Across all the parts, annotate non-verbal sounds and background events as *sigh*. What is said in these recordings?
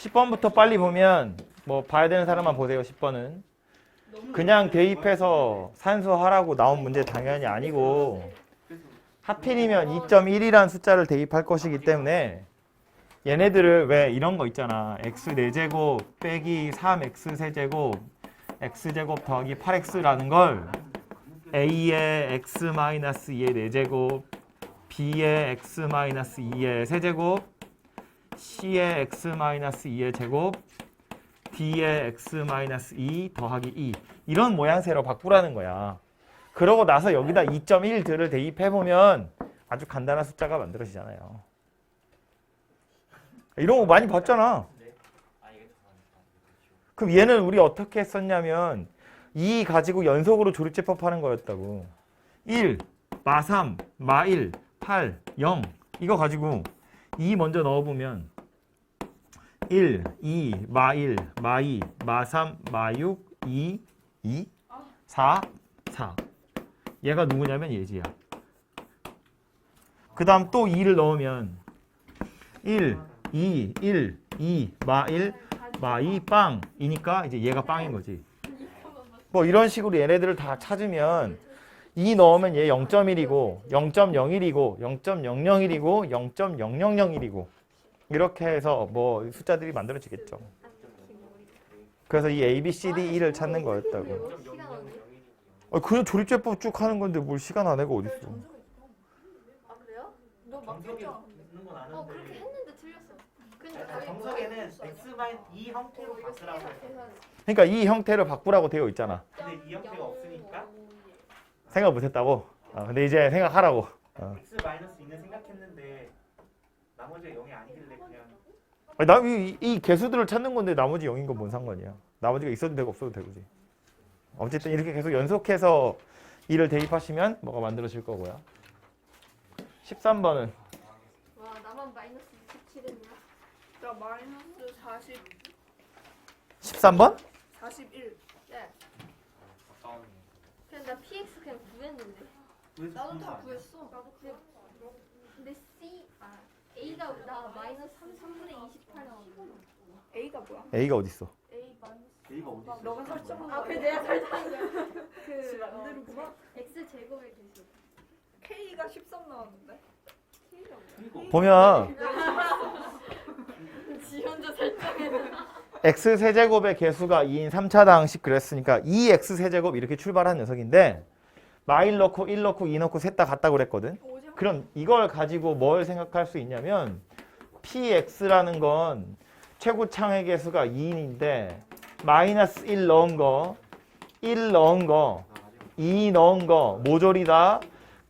10번부터 빨리 보면 뭐 봐야 되는 사람만 보세요. 10번은 그냥 대입해서 산수하라고 나온 문제 당연히 아니고 하필이면 2.1이라는 숫자를 대입할 것이기 때문에 얘네들을 왜 이런 거 있잖아. x 4제곱 빼기 3x 세제곱 x제곱 더하기 8x라는 걸 a의 x 마이너스 2의 4제곱 b의 x 마이너스 2의 세제곱 c의 x 마이너스 2의 제곱 d의 x 마이너스 2 더하기 2 이런 모양새로 바꾸라는 거야. 그러고 나서 여기다 2.1들을 대입해보면 아주 간단한 숫자가 만들어지잖아요. 이런 거 많이 봤잖아. 그럼 얘는 우리 어떻게 했었냐면 2 가지고 연속으로 조립제법 하는 거였다고. 1, 마 3, 마 1, 8, 0 이거 가지고 2 먼저 넣어보면 1, 2, 마 1, 마 2, 마 3, 마 6, 2, 2, 4, 4 얘가 누구냐면 예지야. 그 다음 또 2를 넣으면 1, 2, 1, 2, 마 1, 마 2, 빵 이니까 이제 얘가 빵인 거지. 뭐 이런 식으로 얘네들을 다 찾으면 2 넣으면 얘 0.1이고 0.01이고 0.001이고 0.0001이고 이렇게 해서 뭐 숫자들이 만들어지겠죠. 그래서 이 A, B, C, D, E를 찾는 거였다고. 언니? 아, 그냥 조립제법 쭉 하는 건데 뭘 시간 안 해가 어딨어. 아 그래요? 정석이? 있는 건어 아는데 그렇게 했는데 틀렸어. 근데 그러니까 거의 정석에는 뭐 x 이 형태로 바꾸라고 해서 그러니까 이 형태를 바꾸라고 되어 있잖아. 근데 이 형태가 없으니까 생각 못했다고? 아, 근데 이제 생각하라고. 어. x 마이너스 2는 생각했는데 나머지가 0이 아니길래 그냥 아니, 나, 이, 이 개수들을 찾는 건데 나머지 0인 건 뭔 상관이야. 나머지가 있어도 되고 없어도 되고지. 어쨌든 이렇게 계속 연속해서 이를 대입하시면 뭐가 만들어질 거고요. 13번은 와 나만 마이너스 27했냐? 나 마이너스 40, 13번? 41. 나 PX 그냥 구했는데. 나도 다 구했어. 나도 그냥 근데 C 아 A가 나 마이너스 3 3분의 28 나왔는데. A가 뭐야? A가 어딨어? A 마이너스 A가 어디 있어? 너가 설정한 아 거. 그래 내가 설정한 거야. *laughs* 그 만들구나. X 제곱의 개수. K가 13 나왔는데. 보면 *laughs* 지 혼자 설정해는. X 세제곱의 개수가 2인 3차당씩 그랬으니까 2x 세제곱 이렇게 출발한 녀석인데 마1 넣고 1 넣고 2 넣고 셋 다 같다고 그랬거든. 그럼 이걸 가지고 뭘 생각할 수 있냐면 px라는 건 최고창의 개수가 2인인데 마이너스 1 넣은 거, 1 넣은 거, 2 넣은 거 모조리 다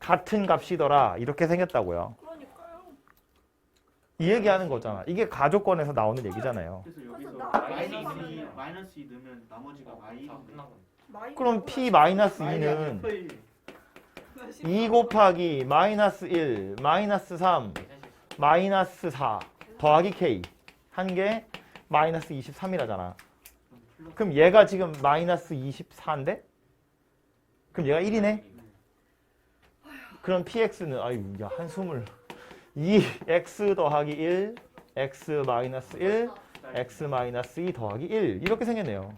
같은 값이더라 이렇게 생겼다고요. 이 얘기하는 거잖아. 이게 가족권에서 나오는 얘기잖아요. 그래서 여기서 나 마이너스 마이너스 2 마이너스 2 넣으면 나머지가 마이 마이 그럼 p 마이너스 2는 2 곱하기 마이너스 1, 마이너스 3, 마이너스 4 더하기 k 한게 마이너스 23이라잖아. 그럼 얘가 지금 마이너스 24인데? 그럼 얘가 1이네? 그럼 px는 아유 야 한숨을 2x 더하기 1, x 마이너스 1, x 마이너스 2 더하기 1 이렇게 생겼네요.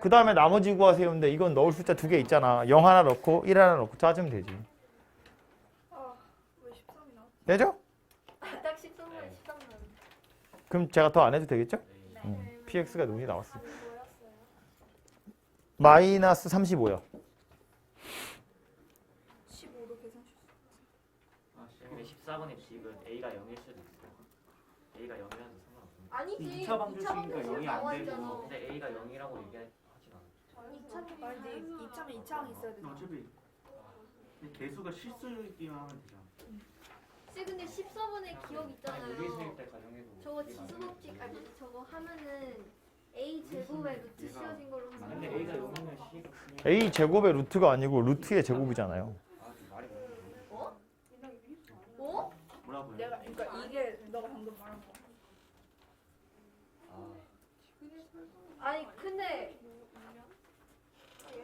그 다음에 나머지 구하세요인데 이건 넣을 숫자 두 개 있잖아. 0 하나 넣고 1 하나 넣고 짜주면 되지. 아, 왜 13이 나왔지? 되죠? 딱 13분의 13 나왔는데. 그럼 제가 더 안 해도 되겠죠? 네. 음, px가 눈이 나왔어요. 답이 뭐였어요? 마이너스 35요. 15로 계산 실수. 아, 14번의 비익은 A가 0일 수도 있어요. A가 0이라도 상관없는데. 아니지. 이 이차 방정식이니까 방정식 영이 안 나와 되고. 근데 A가 0이라고 얘기하진 않아요. 이차 아니, 근데 2차면 2차항 있어야 되잖아. 어차피 이 개수가 실수이기만 하면 되잖아. 씨 근데 14번에 기억 있잖아요. 요리수일 때 가정해도 저거 지수법칙 아니. 저거 하면은 a 제곱에 루트 씌워진 걸로 아, 근데 A가 0이면 C가 a 제곱의 루트가 아니고 루트의 제곱이잖아요. 아, 좀 말이 많네. 어? 어? 뭐라고요? 내가 그러니까 이게 너가 방금 말한 거. 아, 아니 근데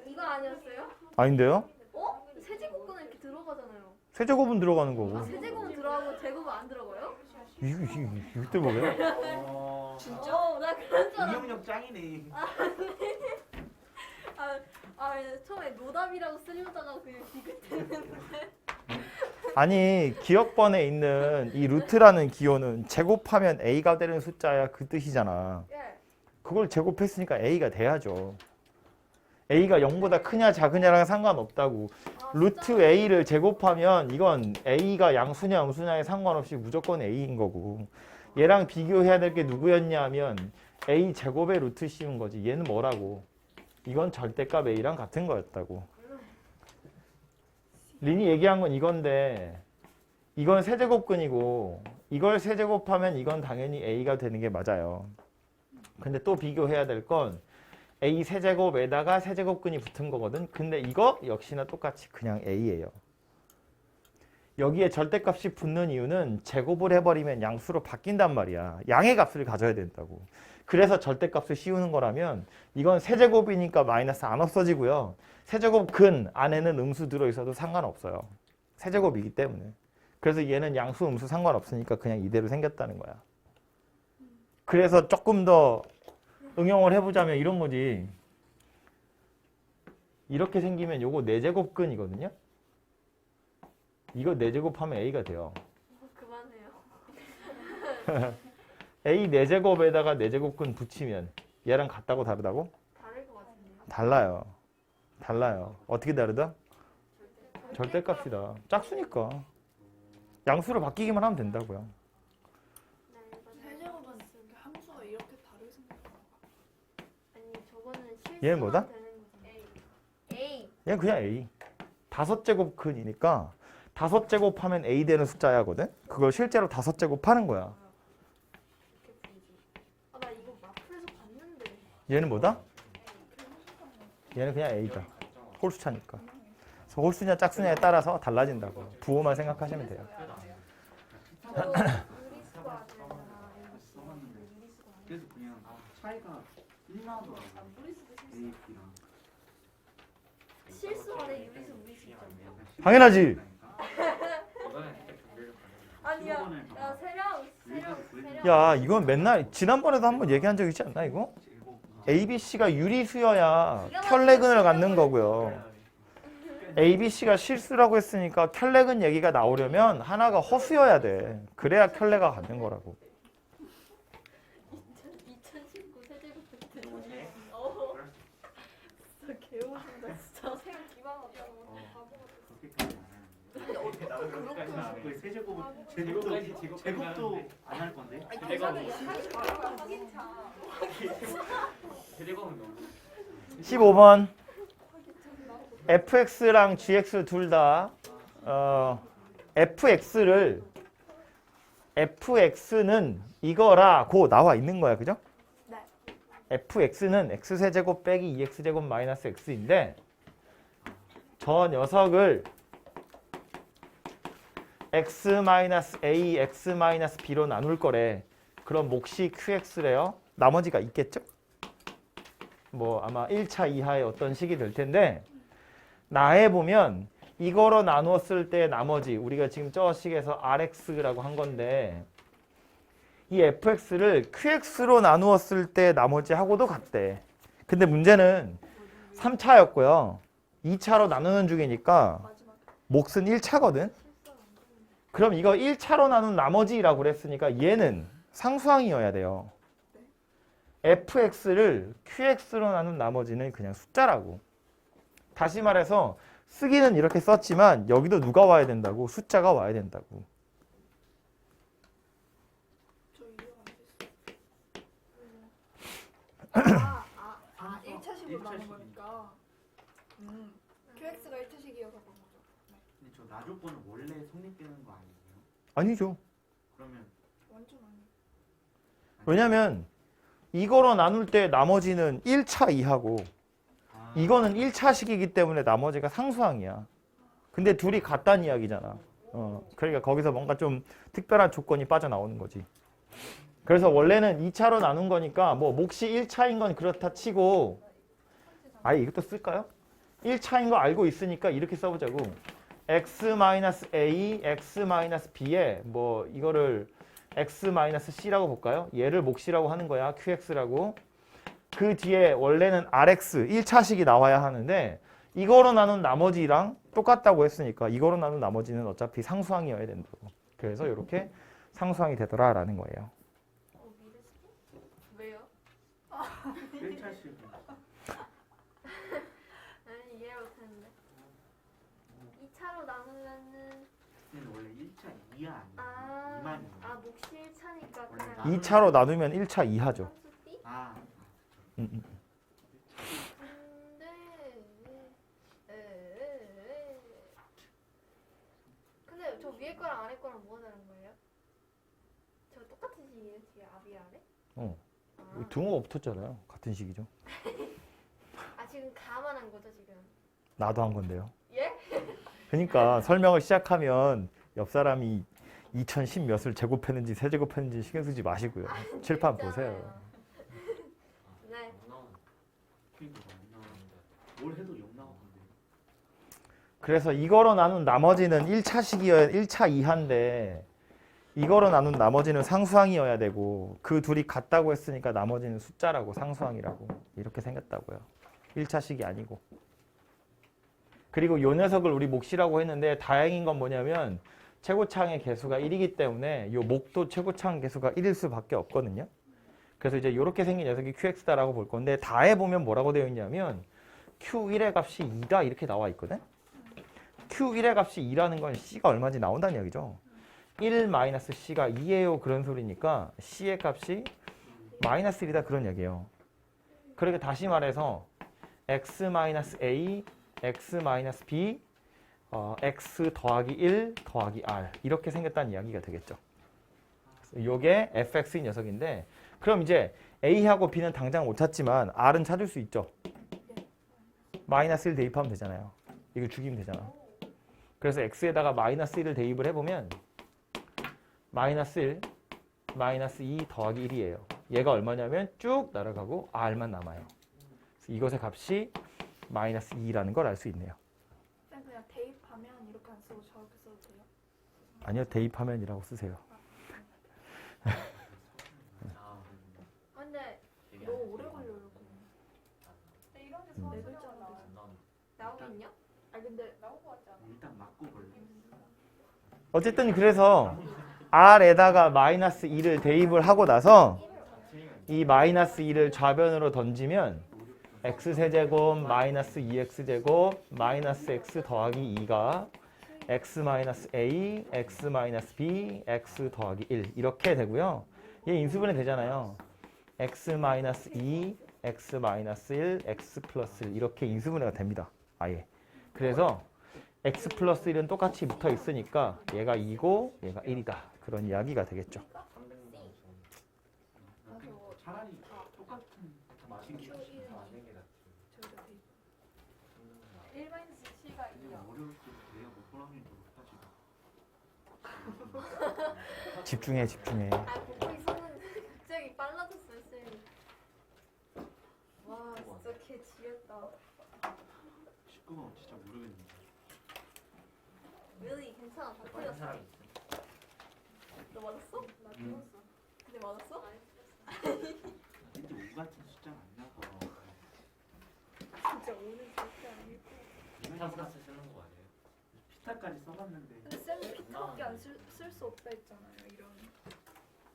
이거 아니었어요? 아닌데요? 어? 세제곱근은 이렇게 들어가잖아요. 세제곱은 들어가는 거고. 아 세제곱은 들어가고 제곱은 안 들어가요? 이거 이거 이때 뭐야? 어, 진짜? 어, 나 그런 줄 알았어. 이용력 짱이네. 아, 아 처음에 노답이라고 쓰려다가 그냥 디귿했는데. 아니 기억번에 있는 이 루트라는 기호는 제곱하면 a가 되는 숫자야 그 뜻이잖아. 예. 그걸 제곱했으니까 a가 돼야죠. a가 0보다 크냐 작으냐랑 상관없다고. 아, 루트 a를 제곱하면 이건 a가 양수냐 음수냐에 상관없이 무조건 a인 거고. 얘랑 비교해야 될 게 누구였냐 하면 a 제곱의 루트 씌운 거지. 얘는 뭐라고? 이건 절대값 a랑 같은 거였다고. 린이 얘기한 건 이건데 이건 세제곱근이고 이걸 세제곱하면 이건 당연히 a가 되는 게 맞아요. 근데 또 비교해야 될 건 a 세제곱에다가 세제곱근이 붙은 거거든. 근데 이거 역시나 똑같이 그냥 a예요. 여기에 절대값이 붙는 이유는 제곱을 해버리면 양수로 바뀐단 말이야. 양의 값을 가져야 된다고. 그래서 절대값을 씌우는 거라면 이건 세제곱이니까 마이너스 안 없어지고요. 세제곱 근 안에는 음수 들어있어도 상관없어요. 세제곱이기 때문에. 그래서 얘는 양수 음수 상관없으니까 그냥 이대로 생겼다는 거야. 그래서 조금 더 응용을 해보자면 이런 거지. 이렇게 생기면 요거 4제곱근이거든요. 이거 4제곱하면 a가 돼요. 어, 그만해요. *laughs* a 4제곱에다가 4제곱근 붙이면 얘랑 같다고 다르다고? 다를 것 같은데요. 달라요. 달라요. 어떻게 다르다? 절대값이다. 짝수니까. 양수로 바뀌기만 하면 된다고요. 세제곱은 함수가 이렇게 다르게 생겼다. 아니 저거는 실수만 얘는 뭐다? 되는. A. A. 얘는 그냥 a. 다섯 제곱 근이니까 다섯 제곱하면 a 되는 숫자야 거든. 그걸 실제로 다섯 제곱하는 거야. 이렇게 보이지. 아나 이거 마플에서 봤는데. 얘는 뭐다? 얘는 그냥 a다. 홀수차니까. 그래서 홀수냐 짝수냐에 따라서 달라진다고. 부호만 생각하시면 돼요. 유리수가 되잖아. 써봤는데 유리수가 아니야. 그래서 그냥 차이가 1나더라고요 무리수도 실수. AX랑 실수 안에 유리수 무리수 있잖아. 당연하지. 아니야. 야 세령 세령 세령. 야 이건 맨날 지난번에도 한번 얘기한 적 있지 않나 이거? A, B, C가 유리수여야 켤레근을 갖는 거고요. A, B, C가 실수라고 했으니까 켤레근 얘기가 나오려면 하나가 허수여야 돼. 그래야 켤레가 갖는 거라고. 2019 세제곱 팩트. 어. 진짜. 세령 기방 왔다고. 그렇게까지 안 하는데 나도 해. 그 세제곱은 제곱까지 제곱도 제곱까지 제곱도 하는데. 안할 건데 제곱은 확인차. 세제곱은 너무 15번 fx랑 gx 둘 다 어, fx를 fx는 이거라고 나와 있는 거야, 그죠? 네. fx는 x세제곱 빼기 2x제곱 마이너스 x인데 저 녀석을 x 마이너스 a, x 마이너스 b로 나눌 거래. 그럼 몫이 qx래요. 나머지가 있겠죠? 뭐 아마 1차 이하의 어떤 식이 될 텐데 나에 보면 이거로 나누었을 때 나머지 우리가 지금 저 식에서 rx라고 한 건데 이 fx를 qx로 나누었을 때 나머지하고도 같대. 근데 문제는 3차였고요. 2차로 나누는 중이니까 몫은 1차거든. 그럼 이거 1차로 나눈 나머지라고 그랬으니까 얘는 상수항이어야 돼요. fx를 qx로 나눈 나머지는 그냥 숫자라고. 다시 말해서 쓰기는 이렇게 썼지만 여기도 누가 와야 된다고? 숫자가 와야 된다고. 아, 아, 아, 1차식으로 나눈 거니까. 음, QX가 1차식이어서 나조건은 원래 성립되는 거 아니에요? 아니죠. 그러면 완전 아니. 왜냐면 이거로 나눌 때 나머지는 1차 이하고 아, 이거는 1차식이기 때문에 나머지가 상수항이야. 근데 둘이 같다는 이야기잖아. 어, 그러니까 거기서 뭔가 좀 특별한 조건이 빠져나오는 거지. 그래서 원래는 2차로 나눈 거니까 뭐 몫이 1차인 건 그렇다 치고 아예 이것도 쓸까요? 1차인 거 알고 있으니까 이렇게 써보자고. X-a, x-b에 뭐 이거를 x-c라고 볼까요? 얘를 몫이라고 하는 거야. qx라고. 그 뒤에 원래는 rx 1차식이 나와야 하는데 이거로 나눈 나머지랑 똑같다고 했으니까 이거로 나눈 나머지는 어차피 상수항이어야 된다고. 그래서 이렇게 상수항이 되더라라는 거예요. 어, 믿으시지? 왜요? 1차식은 아니 이해 못했는데 2차로 나누면은 원래 1차 2야 아니야 아, 2만이야 아 몫이 1차니까 원래 그냥 나- 2차로 나누면 1차 2하죠. 상수 B? 아 음, 음. 근데 에, 에, 에. 근데 저 위에 거랑 아래 거랑 뭐가 다른 거예요? 저 똑같은 식이에요? 뒤에 앞이 아래? 어. 아, 등호가 붙었잖아요. 같은 식이죠. *laughs* 아 지금 감안한 거죠 지금? 나도 한 건데요. 예? 그러니까 설명을 시작하면 옆 사람이 2010 몇을 제곱했는지 세제곱했는지 신경 쓰지 마시고요. 칠판 보세요. 네. 못 나오는 안 나오는데 뭘 해도 0 나오는데 그래서 이거로 나눈 나머지는 1차식이어야 1차 이하인데 이거로 나눈 나머지는 상수항이어야 되고 그 둘이 같다고 했으니까 나머지는 숫자라고 상수항이라고 이렇게 생겼다고요. 1차식이 아니고. 그리고 요 녀석을 우리 몫이라고 했는데 다행인 건 뭐냐면 최고창의 개수가 1이기 때문에 요 목도 최고창 개수가 1일 수밖에 없거든요. 그래서 이제 이렇게 생긴 녀석이 QX다라고 볼 건데 다해 보면 뭐라고 되어 있냐면 Q1의 값이 2다 이렇게 나와 있거든. Q1의 값이 2라는 건 C가 얼마인지 나온다는 얘기죠. 1-C가 2예요 그런 소리니까 C의 값이 마이너스 1이다 그런 얘기예요. 그러니까 다시 말해서 X-A, X-B, 어, X 더하기 1 더하기 R 이렇게 생겼다는 이야기가 되겠죠. 이게 fx 이 녀석인데 그럼 이제 A하고 B는 당장 못 찾지만 R은 찾을 수 있죠. 마이너스 1 대입하면 되잖아요. 이거 죽이면 되잖아. 그래서 x에다가 마이너스 1을 대입을 해보면 마이너스 1, 마이너스 2 더하기 1이에요. 얘가 얼마냐면 쭉 날아가고 r만 남아요. 이것의 값이 마이너스 2라는 걸 알 수 있네요. 쌤 그냥 대입하면 이렇게 안 쓰고 저렇게 써도 돼요? 아니요, 대입하면이라고 쓰세요. 아 근데 되게 너무 안 오래 걸려요 그럼 근데 이런 게 음. 네 수량 글자로 나와. 안 나오는 나오긴요? 아 근데 나온 거 같지 않아? 일단 맞고 볼래 어쨌든 그래서 r에다가 마이너스 2를 대입을 하고 나서 이 마이너스 2를 좌변으로 던지면 x세제곱 마이너스 2x제곱 마이너스 x 더하기 2가 x 마이너스 a, x 더하기 1 이렇게 되고요. 얘 인수분해 되잖아요. x 마이너스 2, x 마이너스 1, x 플러스 1 이렇게 인수분해가 됩니다. 아예. 그래서 x 플러스 1은 똑같이 붙어 있으니까 얘가 2고 얘가 1이다. 그런 이야기가 되겠죠. 300 나오는 그냥 차라리 똑같은 맞힌 게 맞는 게 낫지 저희가 대입 1 마이너스 C가 2야. 그냥 어려울 때 내가 못 보라면 더 못하지 집중해, 집중해. 아 보고 있었는데 *laughs* 갑자기 빨라졌어요 쌤. 와 진짜 개 지렸다. 19번 진짜 모르겠는데 really 괜찮아 다 빠른 틀렸어. 사람이 있어 너 맞았어? 나 응. 틀렸어. 근데 맞았어? 근데 5 *laughs* 같은 숫자가 안 나서 진짜 오늘 절대 아니고 피타고라스 쓰는 거 아니에요? 피타까지 써봤는데 쌤은 피트밖에 안 쓸 수 없다 했잖아요 이런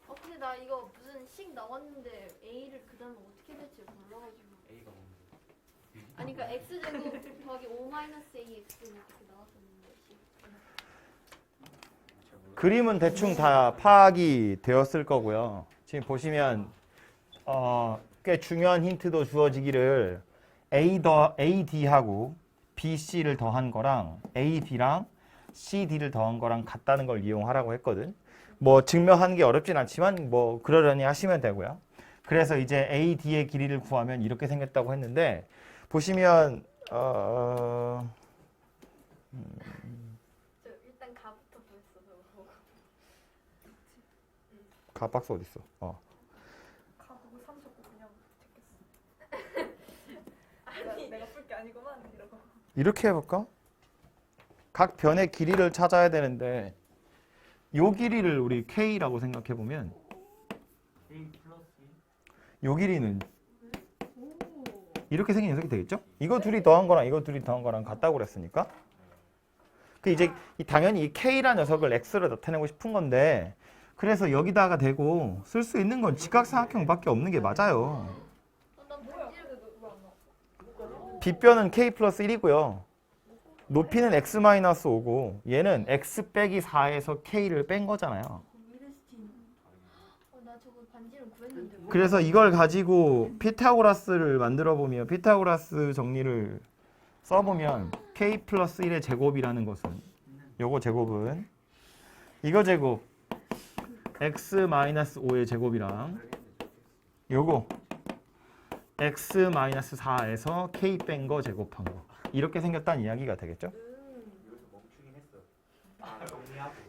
어 근데 나 이거 무슨 식 나왔는데 A를 그 다음에 어떻게 될지 몰라가지고. A가 뭔데 아니 그러니까 x 제곱 *laughs* 더하기 5 마이너스 a x 이렇게 나왔었는데 식. 잘 몰라 그림은 대충 다 파악이 되었을 거고요. 지금 보시면 어, 꽤 중요한 힌트도 주어지기를 A 더 AD하고 BC를 더한 거랑 AB랑 CD를 더한 거랑 같다는 걸 이용하라고 했거든. 뭐 증명하는 게 어렵진 않지만 뭐 그러려니 하시면 되고요. 그래서 이제 AD의 길이를 구하면 이렇게 생겼다고 했는데 보시면 어, 저 일단 가부터 보였어 보고. 가박스 어디 있어? 어. 가보고 3 적고 그냥 제꼈어 *laughs* 내가, 내가 풀 게 아니구만 이러고 이렇게 해볼까? 각 변의 길이를 찾아야 되는데 요 길이를 우리 K라고 생각해 보면 요 길이는 이렇게 생긴 녀석이 되겠죠? 이거 둘이 더한 거랑 이거 둘이 더한 거랑 같다고 그랬으니까. 그 이제 이- 당연히 이 K란 녀석을 X로 나타내고 싶은 건데 그래서 여기다가 대고 쓸 수 있는 건 직각삼각형밖에 없는 게 맞아요. 어, 빗변은 K 플러스 1이고요. 높이는 X 마이너스 5고 얘는 X 빼기 4에서 K를 뺀 거잖아요. 어. 뭐. 그래서 이걸 가지고 피타고라스를 만들어 보면 피타고라스 정리를 써보면 k 플러스 1의 제곱이라는 것은 요거 제곱은 이거 제곱 x 마이너스 5의 제곱이랑 요거 x 마이너스 4에서 k 뺀 거 제곱한 거 이렇게 생겼다는 이야기가 되겠죠? 했어. 아.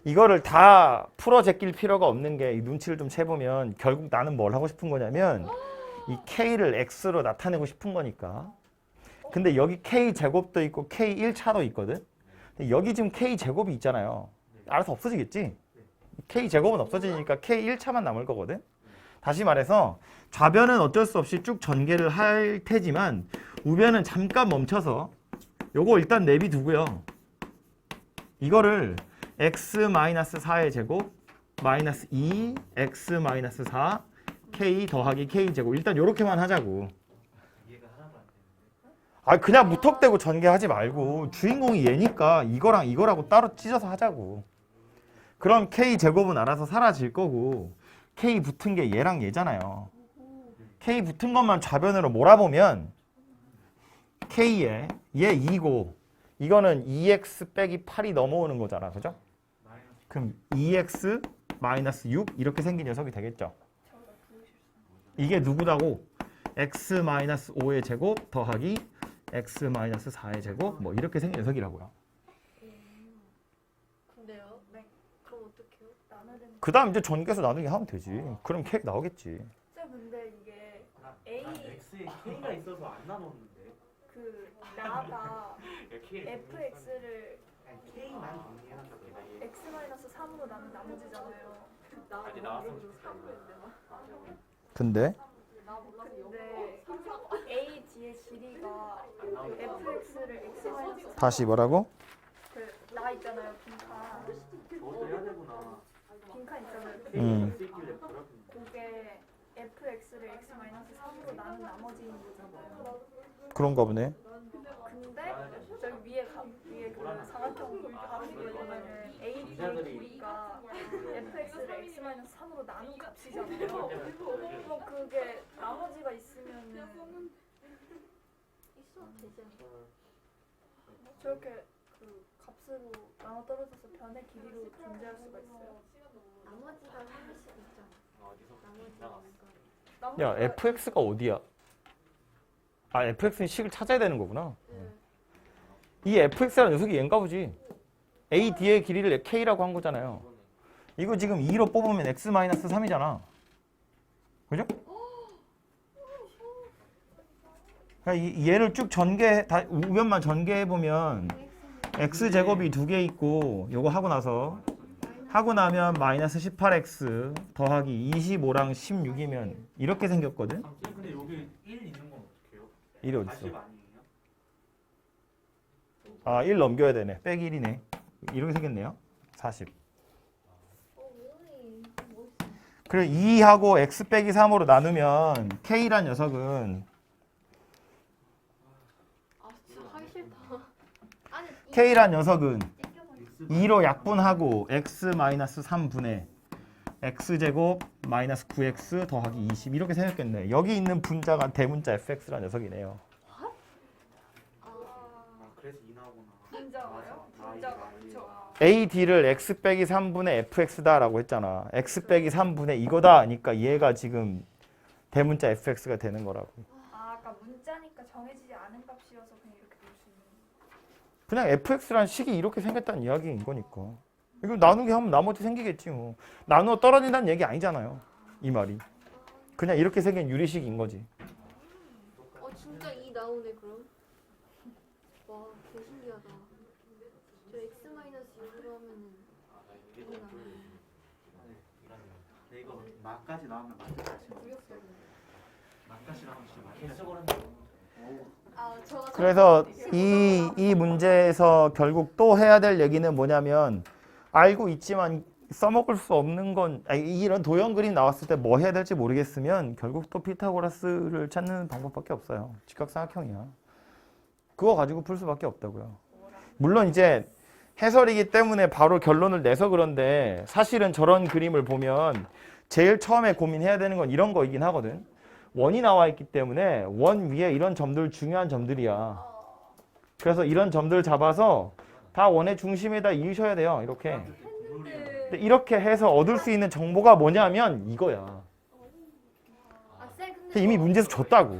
이거를 다 풀어 제낄 필요가 없는 게이 눈치를 좀 채보면 결국 나는 뭘 하고 싶은 거냐면 이 k를 x로 나타내고 싶은 거니까. 근데 여기 k 제곱도 있고 k 1차도 있거든. 근데 여기 지금 k 제곱이 있잖아요. 알아서 없어지겠지? k 제곱은 없어지니까 k 1차만 남을 거거든. 다시 말해서 좌변은 어쩔 수 없이 쭉 전개를 할 테지만 우변은 잠깐 멈춰서 요거 일단 내비두고요. 이거를 x-4의 제곱 마이너스 2 x-4 k 더하기 k 제곱 일단 요렇게만 하자고. 아 그냥 무턱대고 전개하지 말고 주인공이 얘니까 이거랑 이거라고 따로 찢어서 하자고 그럼 k 제곱은 알아서 사라질 거고 k 붙은 게 얘랑 얘잖아요 k 붙은 것만 좌변으로 몰아보면 k에 얘 2고 이거는 2x 빼기 8이 넘어오는 거잖아 그죠? 그럼 2x 마이너스 6 이렇게 생긴 녀석이 되겠죠. 이게 누구다고? x 마이너스 5의 제곱 더하기 x 마이너스 4의 제곱 뭐 이렇게 생긴 녀석이라고요. 근데요? 네. 그럼 어떡해요? 나눠야 되는 그 다음 이제 전개해서 나누기 하면 되지. 그럼 케이크 나오겠지. 쌤 근데 이게 난, A 난 X에 K가 있어서 안 나눴는데. 그 나가 *laughs* K를 fx를 아니, K만 정리해놨다. x-3으로 나눈 나머지잖아요. 아직 나왔으면 근데 근데 A 뒤에 길이가 fx를 x-3 다시 뭐라고? 그나 있잖아요 빈칸 저것도 해야 되구나. 빈칸 있잖아요. 음. X. 그게 fx를 x-3으로 나눈 나머지인 거잖아요. 그런가 보네. 근데 저기 위에 가, 위에 그 사각형 가로 보면은 a 뒤의 길이가 fx를 x-3으로 나눈 값이잖아요. 그럼 그게 나머지가 있으면은 있어도 되지 않나? 저렇게 그 값으로 나눠 떨어져서 변의 길이로 존재할 수가 있어요. 나머지가 생길 수도 있잖아. 어디서 나머지가. 야 fx가 어디야? 아 fx는 식을 찾아야 되는 거구나. 네. 이 fx라는 녀석이 얘인가 보지. a d의 길이를 k라고 한 거잖아요. 이거 지금 2로 뽑으면 x-3이잖아. 그죠? 그러니까 이- 얘를 쭉 전개, 다, 우변만 전개해보면 x제곱이 두 개 있고 요거 하고 나서 하고 나면 마이너스 18x 더하기 25랑 16이면 이렇게 생겼거든? 아, 쌤, 근데 여기 1 있는 건 어떡해요? 1이 40 어딨어? 아, 1 넘겨야 되네. 빼기 1이네. 이렇게 생겼네요. 40. 어, 오이. 멋있어. 그래 2하고 x 빼기 3으로 나누면 k란 녀석은 아, 진짜 하기 싫다. 아니, 이- k란 녀석은 땡겨버려. 2로 약분하고 x 마이너스 3분의 x제곱 마이너스 9x 더하기 20 이렇게 생겼겠네. 여기 있는 분자가 대문자 fx란 녀석이네요. 아, 아, 그래서 2 나오구나. 분자가요? 맞아. 분자가 아, 그쵸. a d를 x 빼기 3분의 fx다라고 했잖아. x 빼기 3분의 이거다 하니까 얘가 지금 대문자 fx가 되는 거라고. 아, 아까 문자니까 정해지지 않은 값이어서 그냥 이렇게 놓을 수 있는 거. 그냥 fx란 식이 이렇게 생겼다는 이야기인 거니까. 이거 나누기 하면 나머지 생기겠지 뭐. 나누어 떨어진다는 얘기 아니잖아요. 이 말이. 그냥 이렇게 생긴 유리식인 거지. 어, 진짜 이 나오네, 그럼. 와, 개 신기하다. 저 x 마이너스 6으로 하면은 아, 나 이게 이 너무 나오네. 만까지 나오면 만들 자신 있어. 만까지 나오면 진짜 자신 개수고는 아 그래서 이, 이 문제에서 결국 또 해야 될 얘기는 뭐냐면 알고 있지만 써먹을 수 없는 건 아니, 이런 도형 그림 나왔을 때 뭐 해야 될지 모르겠으면 결국 또 피타고라스를 찾는 방법밖에 없어요. 직각삼각형이야. 그거 가지고 풀 수밖에 없다고요. 물론 이제 해설이기 때문에 바로 결론을 내서 그런데 사실은 저런 그림을 보면 제일 처음에 고민해야 되는 건 이런 거이긴 하거든. 원이 나와 있기 때문에 원 위에 이런 점들 중요한 점들이야. 그래서 이런 점들 잡아서 다 원의 중심에다 이으셔야 돼요. 이렇게. 근데 이렇게 해서 얻을 수 있는 정보가 뭐냐면 이거야. 아 쌤 근데 근데 이미 저- 문제에서 줬다고.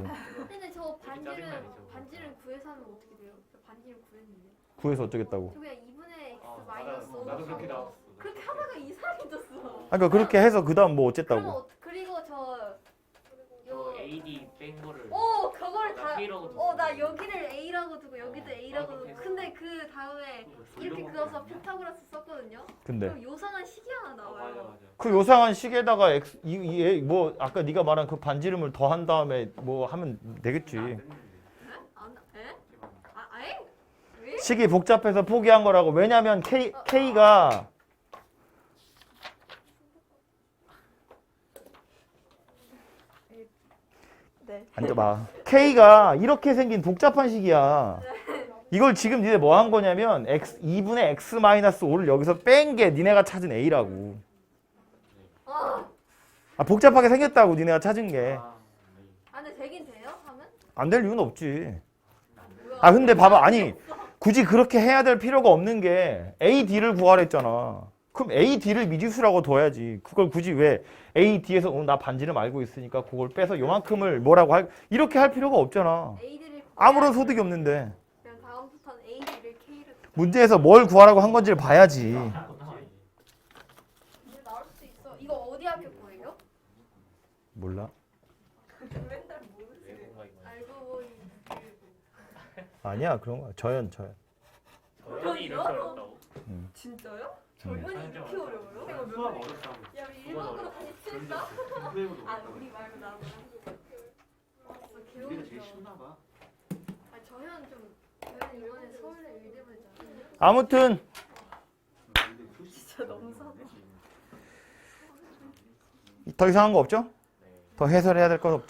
근데 저 반지를. 반지를 구해서 하면 어떻게 돼요? 저 반지를 구했는데 구해서 어쩌겠다고. 저 그냥 2분의 x 아, 마이너스 나도 5 나도 그렇게 나왔어. 그렇게 하다가 이상해졌어 아, 그러니까 그렇게 해서 그 다음 뭐 그럼 어쨌다고. 어, 그리고 저 저 요, AD 뺀 거를 오 그걸 나다 K라고 뒀어. 어나 여기를 A라고 두고 여기도 어, A라고 나도 두고 그랬어. 근데 그 다음에 이렇게 그어서 피타고라스 썼거든요 근데 그럼 요상한 식이 하나 어, 맞아 나와요 맞아. 그 요상한 식에다가 x 이, 이, 뭐 아까 네가 말한 그 반지름을 더한 다음에 뭐 하면 되겠지. 안 됐는데. 안, 에? 아, 아에? 왜? 식이 복잡해서 포기한 거라고. 왜냐면 K K가 네. 앉아봐. K가 이렇게 생긴 복잡한 식이야. 이걸 지금 니네 뭐 한 거냐면 x 2분의 x 마이너스 5를 여기서 뺀 게 니네가 찾은 A라고. 아, 아 복잡하게 생겼다고 니네가 찾은 게. 아, 근데 되긴 돼요? 하면? 안 될 이유는 없지. 뭐야? 아 근데 봐봐 아니 *laughs* 굳이 그렇게 해야 될 필요가 없는 게 A, D를 구하라 했잖아. 그럼 A, D를 미지수라고 둬야지. 그걸 굳이 왜 A, D에서 어, 나 반지름 알고 있으니까 그걸 빼서 요만큼을 뭐라고 할 이렇게 할 필요가 없잖아. 아무런 소득이 없는데 다음부터는 문제에서 뭘 구하라고 한 건지를 봐야지. 이제 나올 수 있어 이거 어디 학교 거예요? 몰라. *laughs* 맨날 모르세요. 외국어가 이거. 알고 보니 아니야 그런 거야. 저연 저연. 저연이 이렇게 어렵다고? 진짜요? 음. 저현이 이렇게 어려워요? 수학 어렵다고. 야 우리 일본어로 다시 칠까? 공부해보도 *laughs* 아. 우리 말고 나도 아 진짜 우리가 제일 쉬운가 봐. 아 저현 좀 저현 이번에 서울대 의대만 잖아요 아무튼 근데 수시 진짜 너무 사다. 더 이상한 거 없죠? 네. 더 해설해야 될 것 없죠?